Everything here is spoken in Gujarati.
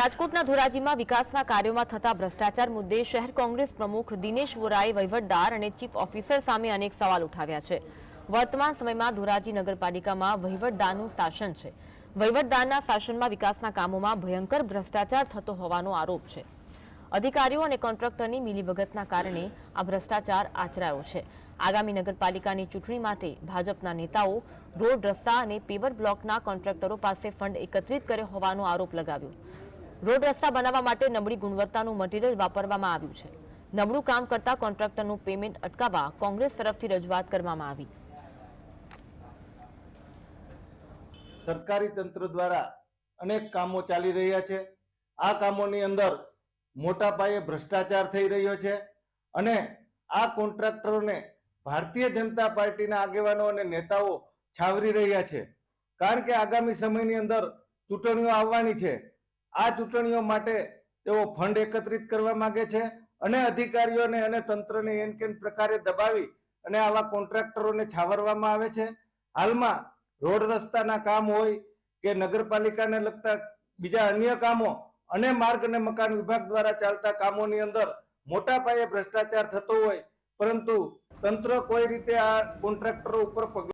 રાજકોટના ધોરાજીમાં વિકાસના કાર્યોમાં થતા ભ્રષ્ટાચાર મુદ્દે શહેર કોંગ્રેસ પ્રમુખ દિનેશ વોરાએ વહીવટદાર અને ચીફ ઓફિસર સામે અનેક સવાલ ઉઠાવ્યા છે. વર્તમાન સમયમાં ધોરાજી નગરપાલિકામાં વહીવટદારનું શાસન છે. વહીવટદારના શાસનમાં વિકાસના કામોમાં ભયંકર ભ્રષ્ટાચાર થતો હોવાનો આરોપ છે. અધિકારીઓ અને કોન્ટ્રાક્ટરની મિલીભગતના કારણે આ ભ્રષ્ટાચાર આચરાયો છે. આગામી નગરપાલિકાની ચૂંટણી માટે ભાજપના નેતાઓ રોડ રસ્તા અને પેવર બ્લોકના કોન્ટ્રાક્ટરો પાસે ફંડ એકત્રિત કર્યો હોવાનો આરોપ લગાવ્યો. રોડ રસ્તા બનાવવા માટે નબળી ગુણવત્તાનું મટીરીયલ વાપરવામાં આવ્યું છે. નબળું કામ કરતા કોન્ટ્રાક્ટરનું પેમેન્ટ અટકાવવા કોંગ્રેસ તરફથી રજૂઆત કરવામાં આવી. સરકારી તંત્ર દ્વારા અનેક કામો ચાલી રહ્યા છે. આ કામોની અંદર મોટા પાયે ભ્રષ્ટાચાર થઈ રહ્યો છે અને આ કોન્ટ્રાક્ટરોને ભારતીય જનતા પાર્ટીના આગેવાનો અને નેતાઓ છાવરી રહ્યા છે. કારણ કે આગામી સમયની અંદર ચૂંટણીઓ આવવાની છે. આ ચૂંટણીઓ માટે તેઓ ફંડ એકત્રિત કરવા માંગે છે અને અધિકારીઓને અને તંત્રને એન કેન પ્રકારે દબાવી અને આવા કોન્ટ્રાક્ટરોને છાવરવામાં આવે છે. હાલમાં રોડ રસ્તાના કામ હોય કે નગરપાલિકાને લગતા બીજા અન્ય કામો અને માર્ગ અને મકાન વિભાગ દ્વારા ચાલતા કામોની અંદર મોટા પાયે ભ્રષ્ટાચાર થતો હોય, પરંતુ તંત્ર કોઈ રીતે આ કોન્ટ્રાક્ટરો ઉપર પગલાં